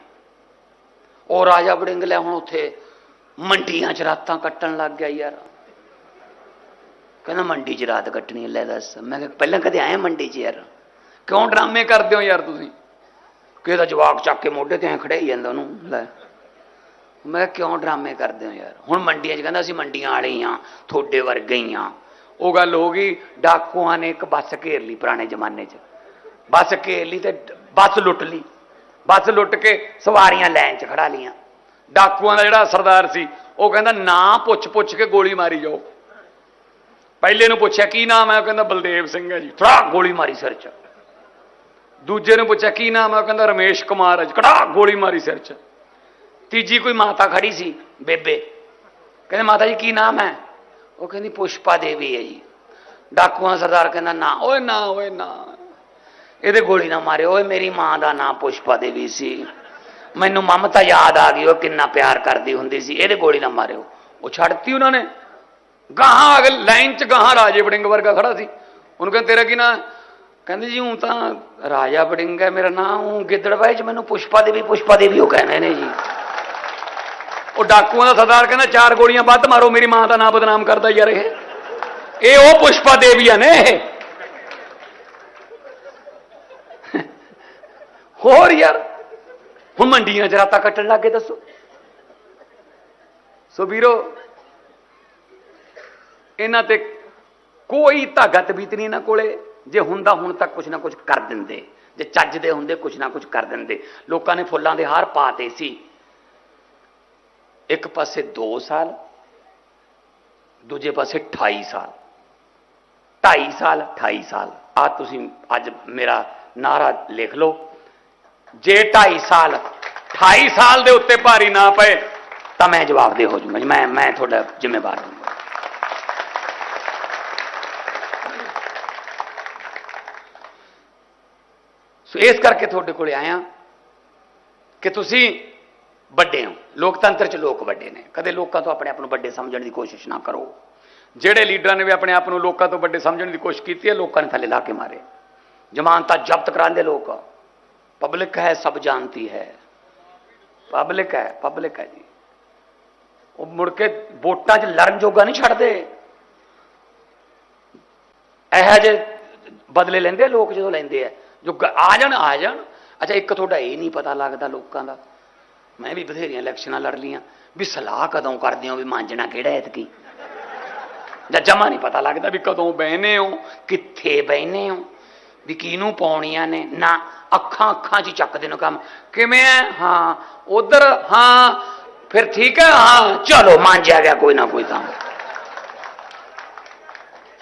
ਉਹ ਰਾਜਾ ਵੜਿੰਗ ਲੈ ਹੁਣ ਉੱਥੇ ਮੰਡੀਆਂ 'ਚ ਰਾਤਾਂ ਕੱਟਣ ਲੱਗ ਗਿਆ ਯਾਰ। ਕਹਿੰਦਾ ਮੰਡੀ 'ਚ ਰਾਤ ਕੱਟਣੀ ਲੈ ਦੱਸ। ਮੈਂ ਕਿਹਾ ਪਹਿਲਾਂ ਕਦੇ ਆਇਆ ਮੰਡੀ 'ਚ ਯਾਰ? ਕਿਉਂ ਡਰਾਮੇ ਕਰਦੇ ਹੋ ਯਾਰ ਤੁਸੀਂ? ਕਿਸੇ ਦਾ ਜਵਾਕ ਚੱਕ ਕੇ ਮੋਢੇ ਤੇ ਐ ਖੜਾਈ ਜਾਂਦਾ ਉਹਨੂੰ, ਲੈ। ਮੈਂ ਕਿਹਾ ਕਿਉਂ ਡਰਾਮੇ ਕਰਦੇ ਹੋ ਯਾਰ? ਹੁਣ ਮੰਡੀਆਂ 'ਚ ਕਹਿੰਦਾ ਅਸੀਂ ਮੰਡੀਆਂ ਵਾਲੇ ਹੀ ਆ ਤੁਹਾਡੇ ਵਰਗੇ ਹੀ ਆ ਉਹ ਗੱਲ ਹੋ ਗਈ, ਡਾਕੂਆਂ ਨੇ ਇੱਕ ਬੱਸ ਘੇਰ ਲਈ ਪੁਰਾਣੇ ਜ਼ਮਾਨੇ 'ਚ। ਬੱਸ ਘੇਰ ਲਈ ਤੇ ਬੱਸ ਲੁੱਟ ਲਈ। ਬੱਸ ਲੁੱਟ ਕੇ ਸਵਾਰੀਆਂ ਲਾਈਨ 'ਚ ਖੜਾ ਲੀਆਂ। ਡਾਕੂਆਂ ਦਾ ਜਿਹੜਾ ਸਰਦਾਰ ਸੀ, ਉਹ ਕਹਿੰਦਾ ਨਾ ਪੁੱਛ ਪੁੱਛ ਕੇ ਗੋਲੀ ਮਾਰੀ ਜਾਓ। ਪਹਿਲੇ ਨੂੰ ਪੁੱਛਿਆ, ਕੀ ਨਾਮ ਹੈ? ਉਹ ਕਹਿੰਦਾ ਬਲਦੇਵ ਸਿੰਘ ਹੈ ਜੀ। ਫੜਾ ਗੋਲੀ ਮਾਰੀ ਸਿਰ 'ਚ। ਦੂਜੇ ਨੂੰ ਪੁੱਛਿਆ, ਕੀ ਨਾਮ ਹੈ? ਉਹ ਕਹਿੰਦਾ ਰਮੇਸ਼ ਕੁਮਾਰ ਹੈ ਜੀ। ਕੜਾ ਗੋਲੀ ਮਾਰੀ ਸਿਰ 'ਚ। ਤੀਜੀ ਕੋਈ ਮਾਤਾ ਖੜੀ ਸੀ, ਬੇਬੇ। ਕਹਿੰਦੇ, ਮਾਤਾ ਜੀ, ਕੀ ਨਾਮ ਹੈ? ਉਹ ਕਹਿੰਦੀ, ਪੁਸ਼ਪਾ ਦੇਵੀ ਹੈ ਜੀ। ਡਾਕੂਆਂ ਸਰਦਾਰ ਕਹਿੰਦਾ, ਨਾ, ਓਏ ਨਾ ਓਏ, ਨਾ। ਇਹਦੇ ਗੋਲੀ ਨਾ ਮਾਰਿਓ, ਓਏ, ਮੇਰੀ ਮਾਂ ਦਾ ਨਾਂ ਪੁਸ਼ਪਾ ਦੇਵੀ ਸੀ। ਮੈਨੂੰ ਮਮਤਾ ਯਾਦ ਆ ਗਈ, ਉਹ ਕਿੰਨਾ ਪਿਆਰ ਕਰਦੀ ਹੁੰਦੀ ਸੀ। ਇਹਦੇ ਗੋਲੀ ਨਾ ਮਾਰਿਓ। ਉਹ ਛੱਡਤੀ ਉਹਨਾਂ ਨੇ। ਗਾਹਾਂ ਅਗਲ ਲਾਈਨ ਚ ਗਾਹਾਂ ਰਾਜੇ ਵੜਿੰਗ ਵਰਗਾ ਖੜਾ ਸੀ। ਉਹਨੂੰ ਕਹਿੰਦੇ, ਤੇਰਾ ਕੀ ਨਾਂ? ਕਹਿੰਦੇ ਜੀ ਹੂੰ ਤਾਂ ਰਾਜਾ ਵੜਿੰਗ ਹੈ ਮੇਰਾ ਨਾਂ ਹੂੰ ਗਿੱਦੜਬਾਈ ਚ ਮੈਨੂੰ ਪੁਸ਼ਪਾ ਦੇਵੀ ਪੁਸ਼ਪਾ ਦੇਵੀ ਉਹ ਕਹਿੰਦੇ ਨੇ ਜੀ। ਉਹ ਡਾਕੂਆਂ ਦਾ ਸਰਦਾਰ ਕਹਿੰਦਾ, ਚਾਰ ਗੋਲੀਆਂ ਵੱਧ ਮਾਰੋ, ਮੇਰੀ ਮਾਂ ਦਾ ਨਾਂ ਬਦਨਾਮ ਕਰਦਾ ਯਾਰ ਇਹ। ਇਹ ਉਹ ਪੁਸ਼ਪਾ ਦੇਵੀਆਂ ਨੇ ਇਹ। ਹੋਰ ਯਾਰ, ਹੁਣ ਮੰਡੀਆਂ 'ਚ ਰਾਤਾਂ ਕੱਟਣ ਲੱਗੇ ਦੱਸੋ। ਸੋ ਵੀਰੋ ਇਹਨਾਂ ਤੇ ਕੋਈ ਧਾਗਾ ਤਬੀਤ ਨਹੀਂ ਇਹਨਾਂ ਕੋਲੇ। ਜੇ ਹੁੰਦਾ, ਹੁਣ ਤੱਕ ਕੁਝ ਨਾ ਕੁਝ ਕਰ ਦਿੰਦੇ। ਜੇ ਚੱਜ ਦੇ ਹੁੰਦੇ ਕੁਝ ਨਾ ਕੁਝ ਕਰ ਦਿੰਦੇ। ਲੋਕਾਂ ਨੇ ਫੁੱਲਾਂ ਦੇ ਹਾਰ ਪਾਤੇ ਸੀ। ਇੱਕ ਪਾਸੇ 2 ਸਾਲ, ਦੂਜੇ ਪਾਸੇ 28 ਸਾਲ। 2.5 ਸਾਲ 28 ਸਾਲ। ਆ ਤੁਸੀਂ ਅੱਜ ਮੇਰਾ ਨਾਰਾ ਲਿਖ ਲਓ। ਜੇ 2.5 ਸਾਲ 28 ਸਾਲ ਦੇ ਉੱਤੇ ਭਾਰੀ ਨਾ ਪਏ, ਤਾਂ ਮੈਂ ਜਵਾਬ ਦੇ ਹੋ ਜਾਊਂਗਾ ਜੀ। ਮੈਂ ਮੈਂ ਤੁਹਾਡਾ ਜ਼ਿੰਮੇਵਾਰ ਹਾਂ। ਸੋ ਇਸ ਕਰਕੇ ਤੁਹਾਡੇ ਕੋਲੇ ਆਇਆ ਕਿ ਤੁਸੀਂ ਵੱਡੇ ਹੋ। ਲੋਕਤੰਤਰ ਚ ਲੋਕ ਵੱਡੇ ਨੇ। ਕਦੇ ਲੋਕਾਂ ਤੋਂ ਆਪਣੇ ਆਪ ਨੂੰ ਵੱਡੇ ਸਮਝਣ ਦੀ ਕੋਸ਼ਿਸ਼ ਨਾ ਕਰੋ। ਜਿਹੜੇ ਲੀਡਰਾਂ ਨੇ ਵੀ ਆਪਣੇ ਆਪ ਨੂੰ ਲੋਕਾਂ ਤੋਂ ਵੱਡੇ ਸਮਝਣ ਦੀ ਕੋਸ਼ਿਸ਼ ਕੀਤੀ ਹੈ, ਲੋਕਾਂ ਨੇ ਥੱਲੇ ਲਾ ਕੇ ਮਾਰੇ। ਜ਼ਮਾਨਤਾਂ ਜ਼ਬਤ ਕਰਾਉਂਦੇ ਲੋਕ। ਪਬਲਿਕ ਹੈ, ਸਭ ਜਾਣਤੀ ਹੈ। ਪਬਲਿਕ ਹੈ ਪਬਲਿਕ ਹੈ ਜੀ। ਉਹ ਮੁੜ ਕੇ ਵੋਟਾਂ 'ਚ ਲੜਨ ਜੋਗਾ ਨਹੀਂ ਛੱਡਦੇ। ਇਹੋ ਜਿਹੇ ਬਦਲੇ ਲੈਂਦੇ ਲੋਕ ਜਦੋਂ ਲੈਂਦੇ ਆ। ਜੋ ਆ ਜਾਣ ਆ ਜਾਣ। ਅੱਛਾ, ਇੱਕ ਤੁਹਾਡਾ ਇਹ ਨਹੀਂ ਪਤਾ ਲੱਗਦਾ ਲੋਕਾਂ ਦਾ। ਮੈਂ ਵੀ ਬਥੇਰੀਆਂ ਇਲੈਕਸ਼ਨਾਂ ਲੜ ਲੀਆਂ ਵੀ ਸਲਾਹ ਕਦੋਂ ਕਰਦੇ ਹੋ ਵੀ ਮਾਂਜਣਾ ਕਿਹੜਾ ਐਤਕੀ? ਜਾਂ ਜਮਾ ਨਹੀਂ ਪਤਾ ਲੱਗਦਾ ਵੀ ਕਦੋਂ ਬਹਿਨੇ ਹੋ, ਕਿੱਥੇ ਬਹਿਨੇ ਹੋ, ਵੀ ਕਿਹਨੂੰ ਪਾਉਣੀਆਂ ਨੇ। ਨਾ, ਅੱਖਾਂ ਅੱਖਾਂ 'ਚ ਹੀ ਚੱਕਦੇ ਨੇ ਕੰਮ। ਕਿਵੇਂ ਹੈ ਹਾਂ, ਉਧਰ, ਹਾਂ, ਫਿਰ ਠੀਕ ਹੈ ਹਾਂ, ਚਲੋ, ਮਾਂਜਿਆ ਗਿਆ ਕੋਈ ਨਾ ਕੋਈ ਤਾਂ।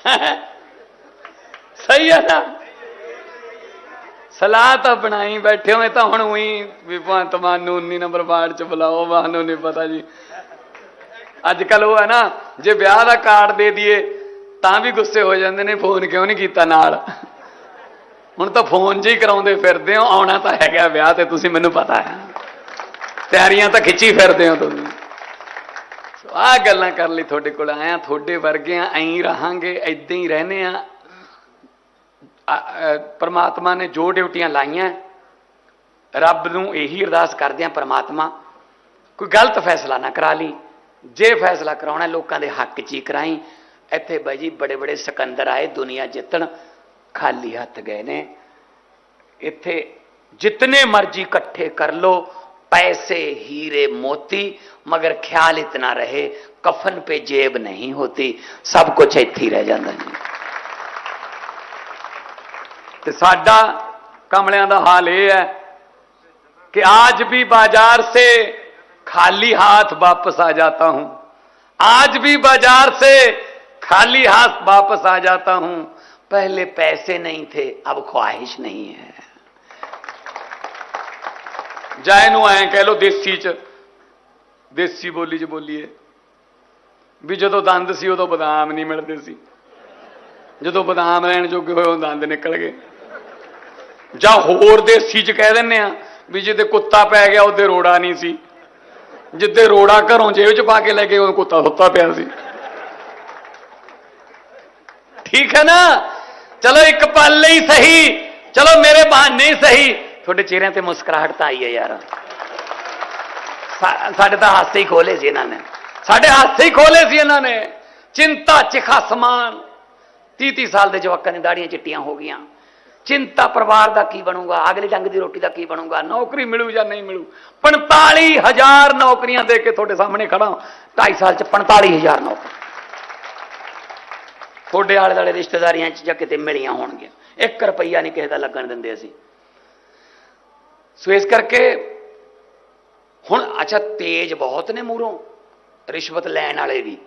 <laughs> ਸਹੀ ਹੈ ਨਾ? ਸਲਾਹ ਤਾਂ ਬਣਾਈ, ਬੈਠੇ ਹੋਏ ਤਾਂ ਹੁਣ ਉਹੀ ਵੀ ਭਗਵੰਤ ਮਾਨ ਨੂੰ 19 ਨੰਬਰ ਵਾਰਡ ਚ ਬੁਲਾਓ, ਮਾਨੂੰ ਨਹੀਂ ਪਤਾ ਜੀ। ਅੱਜ ਕੱਲ ਉਹ ਹੈ ਨਾ, ਜੇ ਵਿਆਹ ਦਾ ਕਾਰਡ ਦੇ ਦਈਏ, ਤਾਂ ਵੀ ਗੁੱਸੇ ਹੋ ਜਾਂਦੇ ਨੇ, ਫੋਨ ਕਿਉਂ ਨਹੀਂ ਕੀਤਾ ਨਾਲ? ਹੁਣ ਤਾਂ ਫੋਨ 'ਚ ਹੀ ਕਰਾਉਂਦੇ ਫਿਰਦੇ ਹੋ, ਆਉਣਾ ਤਾਂ ਹੈਗਾ ਵਿਆਹ ਤੇ, ਤੁਸੀਂ ਮੈਨੂੰ ਪਤਾ ਹੈ। ਤਿਆਰੀਆਂ ਤਾਂ ਖਿੱਚੀ ਫਿਰਦੇ ਹੋ ਤੁਸੀਂ। ਸੋ ਆਹ ਗੱਲਾਂ ਕਰਨ ਲਈ ਤੁਹਾਡੇ ਕੋਲ, ਆਇਆ ਤੁਹਾਡੇ ਵਰਗੇ ਆ ਐਂ ਰਹਾਂਗੇ ਐਦਾਂ ਹੀ ਰਹਨੇ ਆ। ਪਰਮਾਤਮਾ ਨੇ ਜੋ ਡਿਊਟੀਆਂ ਲਾਈਆਂ ਰੱਬ ਨੂੰ ਇਹੀ ਅਰਦਾਸ ਕਰਦੇ ਆ ਪਰਮਾਤਮਾ ਕੋਈ ਗਲਤ ਫੈਸਲਾ ਨਾ ਕਰਾ ਲਈ ਜੇ ਫੈਸਲਾ ਕਰਾਉਣਾ ਲੋਕਾਂ ਦੇ ਹੱਕ 'ਚ ਹੀ ਕਰਾਈ ਇੱਥੇ ਬਾਈ ਜੀ ਬੜੇ ਬੜੇ ਸਿਕੰਦਰ ਆਏ ਦੁਨੀਆ ਜਿੱਤਣ ਖਾਲੀ ਹੱਥ ਗਏ ਨੇ ਇੱਥੇ ਜਿਤਨੇ ਮਰਜ਼ੀ ਇਕੱਠੇ ਕਰ ਲੋ पैसे हीरे मोती मगर ख्याल इतना रहे कफन पे जेब नहीं होती सब कुछ ਇੱਥੇ ਹੀ ਰਹਿ ਜਾਂਦਾ ਜੀ ਤੇ ਸਾਡਾ ਕਮਲਿਆਂ ਦਾ ਹਾਲ ਇਹ ਹੈ कि आज भी बाजार से खाली हाथ वापस आ जाता हूं आज भी बाजार से खाली हाथ वापस आ जाता हूं पहले पैसे नहीं थे अब ख्वाहिश नहीं है ਜਾਏ ਨੂੰ ਐਂ ਕਹਿ ਲੋ ਦੇਸੀ ਚ ਦੇਸੀ ਬੋਲੀ ਚ ਬੋਲੀਏ ਵੀ ਜਦੋਂ ਦੰਦ ਸੀ ਉਦੋਂ ਬਦਾਮ ਨਹੀਂ ਮਿਲਦੇ ਸੀ ਜਦੋਂ ਬਦਾਮ ਲੈਣ ਜੋਗੇ ਹੋਏ ਉਹ ਦੰਦ ਨਿਕਲ ਗਏ ਜਾਂ ਹੋਰ ਦੇਸੀ ਚ ਕਹਿ ਦਿੰਨੇ ਆ ਵੀ ਜਿੱਦੇ ਕੁੱਤਾ ਪੈ ਗਿਆ ਉਹਦੇ ਰੋੜਾ ਨਹੀਂ ਸੀ। ਜਿੱਦੇ ਰੋੜਾ ਘਰੋਂ ਜੇਬ 'ਚ ਪਾ ਕੇ ਲੈ ਗਏ, ਉਹ ਕੁੱਤਾ ਸੁੱਤਾ ਪਿਆ ਸੀ। ਠੀਕ ਹੈ ਨਾ? ਚਲੋ ਇੱਕ ਪਲ ਲਈ ਸਹੀ। ਚਲੋ ਮੇਰੇ ਬਹਾਨੇ ਸਹੀ। ਤੁਹਾਡੇ ਚਿਹਰਿਆਂ ਤੇ ਮੁਸਕਰਾਹਟ ਤਾਂ ਆਈ ਹੈ ਯਾਰ। ਸਾਡੇ ਤਾਂ ਹਾਸੇ ਹੀ ਖੋਲੇ ਸੀ ਇਹਨਾਂ ਨੇ। ਸਾਡੇ ਹਾਸੇ ਹੀ ਖੋਲੇ ਸੀ ਇਹਨਾਂ ਨੇ। ਚਿੰਤਾ ਚਿਖਾ ਸਮਾਨ 30 30 ਸਾਲ ਦੇ ਜਵਾਕਾਂ ਦੀਆਂ ਦਾੜੀਆਂ ਚਿੱਟੀਆਂ ਹੋ ਗਈਆਂ। ਚਿੰਤਾ ਪਰਿਵਾਰ ਦਾ ਕੀ ਬਣੂਗਾ? ਅਗਲੇ ਡੰਗ ਦੀ ਰੋਟੀ ਦਾ ਕੀ ਬਣੂਗਾ? ਨੌਕਰੀ ਮਿਲੂ ਜਾਂ ਨਹੀਂ ਮਿਲੂ? 45000 ਨੌਕਰੀਆਂ ਦੇ ਕੇ ਤੁਹਾਡੇ ਸਾਹਮਣੇ ਖੜਾ 2.5 ਸਾਲ ਚ 45000 ਨੌਕਰੀ ਤੁਹਾਡੇ ਆਲੇ ਦੁਆਲੇ ਰਿਸ਼ਤੇਦਾਰੀਆਂ ਚ ਜਾਂ ਕਿਤੇ ਮਿਲੀਆਂ ਹੋਣਗੀਆਂ। 1 ਰੁਪਈਆ ਨਹੀਂ ਕਿਸੇ ਦਾ ਲੱਗਣ ਦਿੰਦੇ ਅਸੀਂ। ਸੋ ਇਸ ਕਰਕੇ ਹੁਣ, ਅੱਛਾ, ਤੇਜ ਬਹੁਤ ਨੇ ਮੂਰੋਂ ਰਿਸ਼ਵਤ ਲੈਣ ਵਾਲੇ ਵੀ।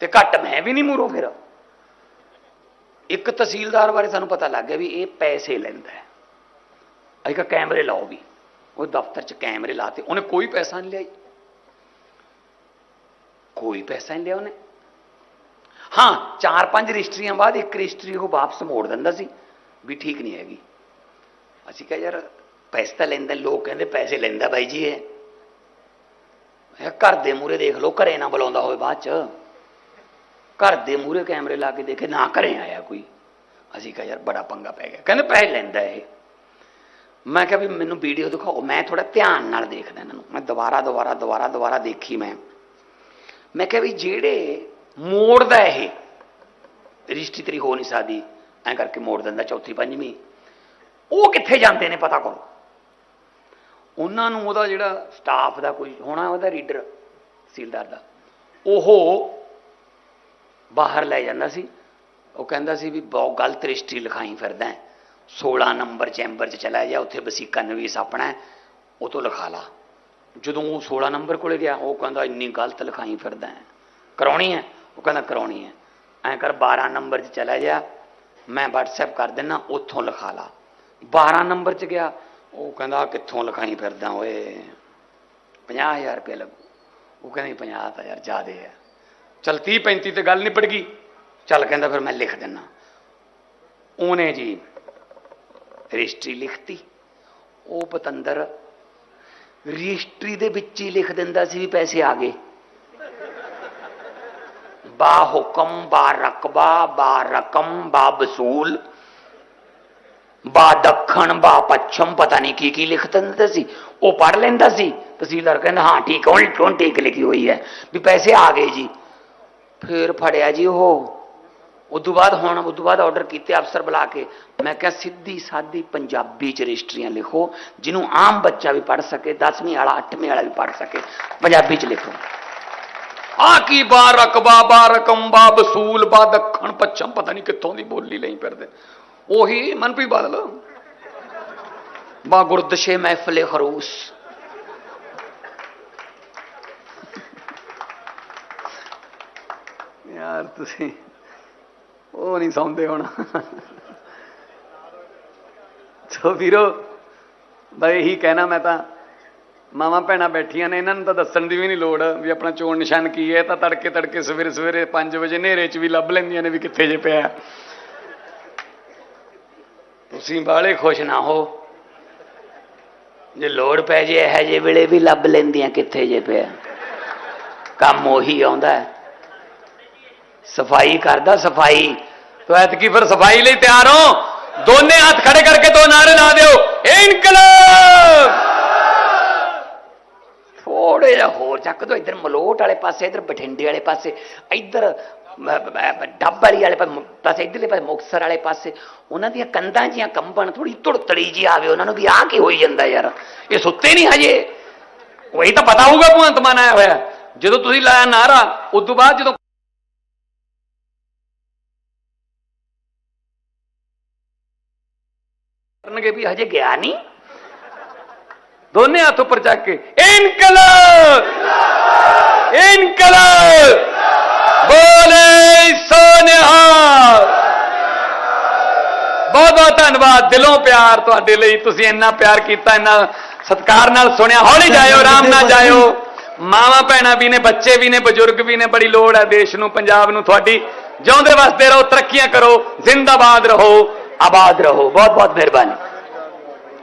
ਤੇ ਘੱਟ ਮੈਂ ਵੀ ਨਹੀਂ ਮੂਰੋਂ ਫਿਰ। ਇੱਕ ਤਹਿਸੀਲਦਾਰ ਬਾਰੇ ਸਾਨੂੰ ਪਤਾ ਲੱਗ ਗਿਆ ਵੀ ਇਹ ਪੈਸੇ ਲੈਂਦਾ ਹੈ। ਅਸੀਂ ਕਿਹਾ ਕੈਮਰੇ ਲਾਓ ਵੀ। ਉਹ ਦਫ਼ਤਰ 'ਚ ਕੈਮਰੇ ਲਾਤੇ ਉਹਨੇ ਕੋਈ ਪੈਸਾ ਨਹੀਂ ਲਿਆ ਜੀ। ਕੋਈ ਪੈਸਾ ਨਹੀਂ ਲਿਆ ਉਹਨੇ। ਹਾਂ, ਚਾਰ ਪੰਜ ਰਜਿਸਟਰੀਆਂ ਬਾਅਦ ਇੱਕ ਰਜਿਸਟਰੀ ਉਹ ਵਾਪਸ ਮੋੜ ਦਿੰਦਾ ਸੀ ਵੀ ਠੀਕ ਨਹੀਂ ਹੈਗੀ। ਅਸੀਂ ਕਿਹਾ, ਯਾਰ, ਪੈਸਾ ਤਾਂ ਲੈਂਦਾ, ਲੋਕ ਕਹਿੰਦੇ ਪੈਸੇ ਲੈਂਦਾ ਬਾਈ ਜੀ ਇਹ। ਮੈਂ ਘਰ ਦੇ ਮੂਰੇ ਦੇਖ ਲਓ, ਘਰੇ ਨਾ ਬੁਲਾਉਂਦਾ ਹੋਵੇ ਬਾਅਦ ਚ। ਘਰ ਦੇ ਮੂਹਰੇ ਕੈਮਰੇ ਲਾ ਕੇ ਦੇਖੇ, ਨਾ ਘਰੇ ਆਇਆ ਕੋਈ। ਅਸੀਂ ਕਿਹਾ, ਯਾਰ, ਬੜਾ ਪੰਗਾ ਪੈ ਗਿਆ। ਕਹਿੰਦੇ, ਪੈਸੇ ਲੈਂਦਾ ਇਹ। ਮੈਂ ਕਿਹਾ, ਵੀ ਮੈਨੂੰ ਵੀਡੀਓ ਦਿਖਾਓ, ਮੈਂ ਥੋੜਾ ਧਿਆਨ ਨਾਲ ਦੇਖਦਾ ਇਹਨਾਂ ਨੂੰ। ਮੈਂ ਦੁਬਾਰਾ ਦੁਬਾਰਾ ਦੁਬਾਰਾ ਦੁਬਾਰਾ ਦੇਖੀ ਮੈਂ। ਮੈਂ ਕਿਹਾ, ਵੀ ਜਿਹੜੇ ਮੋੜਦਾ ਇਹ, ਰਜਿਸਟਰੀ ਤਰੀ ਹੋ ਨਹੀਂ ਸਕਦੀ। ਐਂ ਕਰਕੇ ਮੋੜ ਦਿੰਦਾ ਚੌਥੀ, ਪੰਜਵੀਂ। ਉਹ ਕਿੱਥੇ ਜਾਂਦੇ ਨੇ ਪਤਾ ਕਰੋ। ਉਹਨਾਂ ਨੂੰ ਉਹਦਾ ਜਿਹੜਾ ਸਟਾਫ ਦਾ ਕੋਈ ਹੋਣਾ, ਉਹਦਾ ਰੀਡਰ ਸੀਲਦਾਰ ਦਾ, ਉਹ ਬਾਹਰ ਲੈ ਜਾਂਦਾ ਸੀ। ਉਹ ਕਹਿੰਦਾ ਸੀ ਵੀ ਬਹੁਤ ਗਲਤ ਰਜਿਸਟਰੀ ਲਿਖਾਈ ਫਿਰਦਾ ਹੈ। 16 ਨੰਬਰ ਚੈਂਬਰ 'ਚ ਚਲਾ ਜਾ ਉੱਥੇ ਵਸੀਕਾ ਨਵੀਸ ਆਪਣਾ ਉਹ ਤੋਂ ਲਿਖਾ ਲਾ। ਜਦੋਂ ਉਹ 16 ਨੰਬਰ ਕੋਲੇ ਗਿਆ, ਉਹ ਕਹਿੰਦਾ ਇੰਨੀ ਗਲਤ ਲਿਖਾਈ ਫਿਰਦਾ ਹੈ। ਕਰਾਉਣੀ ਹੈ? ਉਹ ਕਹਿੰਦਾ ਕਰਾਉਣੀ ਹੈ। ਐਂ ਕਰ 12 ਨੰਬਰ 'ਚ ਚਲਾ ਜਾ ਮੈਂ WhatsApp ਕਰ ਦਿੰਨਾ, ਉੱਥੋਂ ਲਿਖਾ ਲਾ। 12 ਨੰਬਰ 'ਚ ਗਿਆ, ਉਹ ਕਹਿੰਦਾ ਕਿੱਥੋਂ ਲਿਖਾਈ ਫਿਰਦਾ ਓਏ? 50000 ਰੁਪਏ ਲੱਗੂ। ਉਹ ਕਹਿੰਦਾ 50 ਤਾਂ ਯਾਰ ਜ਼ਿਆਦੇ ਹੈ। ਚਲ 30 35 ਤੇ ਗੱਲ ਨਿਪਟ ਗਈ। ਚੱਲ ਕਹਿੰਦਾ ਫਿਰ ਮੈਂ ਲਿਖ ਦਿੰਨਾ। ਉਹਨੇ ਜੀ ਰਜਿਸਟਰੀ ਲਿਖਤੀ। ਉਹ ਪਤੰਦਰ ਰਜਿਸਟਰੀ ਦੇ ਵਿੱਚ ਹੀ ਲਿਖ ਦਿੰਦਾ ਸੀ ਵੀ ਪੈਸੇ ਆ ਗਏ। ਬਾ ਹੁਕਮ, ਬਾ ਰਕਬਾ, ਬਾ ਰਕਮ, ਬਾ ਵਸੂਲ, ਬਾ ਦੱਖਣ, ਬਾ ਪੱਛਮ, ਪਤਾ ਨਹੀਂ ਕੀ ਕੀ ਲਿਖ ਦਿੰਦਾ ਸੀ। ਉਹ ਪੜ ਲੈਂਦਾ ਸੀ। ਤਹਿਸੀਲਦਾਰ ਕਹਿੰਦਾ, ਹਾਂ, ਠੀਕ ਹੈ ਕੌਣ ਠੀਕ ਲਿਖੀ ਹੋਈ ਹੈ ਵੀ ਪੈਸੇ ਆ ਗਏ ਜੀ। ਫਿਰ ਫੜਿਆ ਜੀ ਉਹ। ਉਦੋਂ ਬਾਅਦ ਹੁਣ, ਉਦੋਂ ਬਾਅਦ ਆਰਡਰ ਕੀਤੇ ਅਫਸਰ ਬੁਲਾ ਕੇ। ਮੈਂ ਕਿਹਾ, ਸਿੱਧੀ ਸਾਦੀ ਪੰਜਾਬੀ ਚ ਰਜਿਸਟਰੀਆਂ ਲਿਖੋ, ਜਿਹਨੂੰ ਆਮ ਬੱਚਾ ਵੀ ਪੜ ਸਕੇ 10ਵੀਂ ਵਾਲਾ 8ਵੀਂ ਵਾਲਾ ਵੀ ਪੜ ਸਕੇ। ਪੰਜਾਬੀ ਚ ਲਿਖੋ। ਆ ਕੀ ਬਾ ਰਕਬਾ ਬਾ ਰਕਮ ਵਸੂਲ ਬਾ ਦੱਖਣ ਪੱਛਮ, ਪਤਾ ਨਹੀਂ ਕਿੱਥੋਂ ਦੀ ਬੋਲੀ ਲਈ ਫਿਰਦੇ। ਉਹੀ ਮਨਪ੍ਰੀਤ ਬਾਦਲ। ਬਾ ਗੁਰਦਸ਼ੇ ਮਹਿਫਲੇ ਖਰੂਸ। ਯਾਰ ਤੁਸੀਂ ਉਹ ਨਹੀਂ ਸੌਂਦੇ ਹੁਣ। ਸੋ ਵੀਰੋ ਬਈ ਇਹੀ ਕਹਿਣਾ ਮੈਂ ਤਾਂ, ਮਾਵਾਂ ਭੈਣਾਂ ਬੈਠੀਆਂ ਨੇ, ਇਹਨਾਂ ਨੂੰ ਤਾਂ ਦੱਸਣ ਦੀ ਵੀ ਨਹੀਂ ਲੋੜ ਵੀ ਆਪਣਾ ਚੋਣ ਨਿਸ਼ਾਨ ਕੀ ਹੈ। ਤਾਂ ਤੜਕੇ ਤੜਕੇ ਸਵੇਰੇ ਸਵੇਰੇ 5 ਵਜੇ ਹਨੇਰੇ 'ਚ ਵੀ ਲੱਭ ਲੈਂਦੀਆਂ ਨੇ ਵੀ ਕਿੱਥੇ ਜੇ ਪਿਆ। ਤੁਸੀਂ ਬਾਲੇ ਖੁਸ਼ ਨਾ ਹੋ। ਜੇ ਲੋੜ ਪੈ ਜੇ, ਇਹ ਜੇ ਵੇਲੇ ਵੀ ਲੱਭ ਲੈਂਦੀਆਂ ਕਿੱਥੇ ਜੇ ਪਿਆ। ਕੰਮ ਉਹੀ ਆਉਂਦਾ ਹੈ। ਸਫ਼ਾਈ ਕਰਦਾ, ਸਫ਼ਾਈ। ਤੋ ਐਤਕੀ ਫਿਰ ਸਫ਼ਾਈ ਲਈ ਤਿਆਰ ਹੋ। ਦੋਨੇ ਹੱਥ ਖੜੇ ਕਰਕੇ ਦੋ ਨਾਰੇ ਲਾ ਦਿਓ। ਇਨਕਲਾਬ! ਥੋੜੇ ਜਿਹਾ ਹੋਰ ਚੱਕ ਦੋ। ਇੱਧਰ ਮਲੋਟ ਵਾਲੇ ਪਾਸੇ, ਇੱਧਰ ਬਠਿੰਡੇ ਵਾਲੇ ਪਾਸੇ, ਇੱਧਰ ਮ- ਡੱਬ ਵਾਲੀ ਵਾਲੇ ਪਾਸੇ ਇੱਧਰਲੇ ਪਾਸੇ, ਮੁਕਤਸਰ ਵਾਲੇ ਪਾਸੇ। ਉਹਨਾਂ ਦੀਆਂ ਕੰਧਾਂ ਜੀਆਂ ਕੰਬਣ ਥੋੜੀ ਧੁੜਤੜੀ ਜੀ ਆਵੇ। ਉਹਨਾਂ ਨੂੰ ਵੀ ਆ ਕੀ ਹੋਈ ਜਾਂਦਾ ਯਾਰ? ਇਹ ਸੁੱਤੇ ਨਹੀਂ ਹਜੇ। ਉਹ ਤਾਂ ਪਤਾ ਹੋਊਗਾ ਭਗਵੰਤ ਮਾਨ ਆਇਆ ਹੋਇਆ। ਜਦੋਂ ਤੁਸੀਂ ਲਾਇਆ ਨਾਰਾ ਉਸ ਤੋਂ ਬਾਅਦ ਜਦੋਂ ਕਰਨਗੇ ਵੀ ਹਜੇ ਗਿਆ ਨਹੀਂ? ਦੋਨੇ ਹੱਥ ਉੱਪਰ ਚੱਕ ਕੇ, ਇਨਕਲਾਬ! ਇਨਕਲਾਬ! ਬੋਲੇ ਸੋਨਿਹਾਲ ਬਹੁਤ ਬਹੁਤ ਧੰਨਵਾਦ, ਦਿਲੋਂ ਪਿਆਰ ਤੁਹਾਡੇ ਲਈ, ਤੁਸੀਂ ਇੰਨਾ ਪਿਆਰ ਕੀਤਾ, ਇੰਨਾ ਸਤਿਕਾਰ ਨਾਲ ਸੁਣਿਆ। ਹੌਲੀ ਜਾਇਓ, ਆਰਾਮ ਨਾਲ ਜਾਇਓ। ਮਾਵਾਂ ਭੈਣਾਂ ਵੀ ਨੇ, ਬੱਚੇ ਵੀ ਨੇ, ਬਜ਼ੁਰਗ ਵੀ ਨੇ, ਬੜੀ ਲੋੜ ਹੈ ਦੇਸ਼ ਨੂੰ, ਪੰਜਾਬ ਨੂੰ, ਤੁਹਾਡੀ। ਜਿਉਂਦੇ ਵਸਦੇ ਰਹੋ, ਤਰੱਕੀਆਂ ਕਰੋ, ਜ਼ਿੰਦਾਬਾਦ ਰਹੋ, ਆਬਾਦ ਰਹੋ। ਬਹੁਤ ਬਹੁਤ ਮਿਹਰਬਾਨੀ।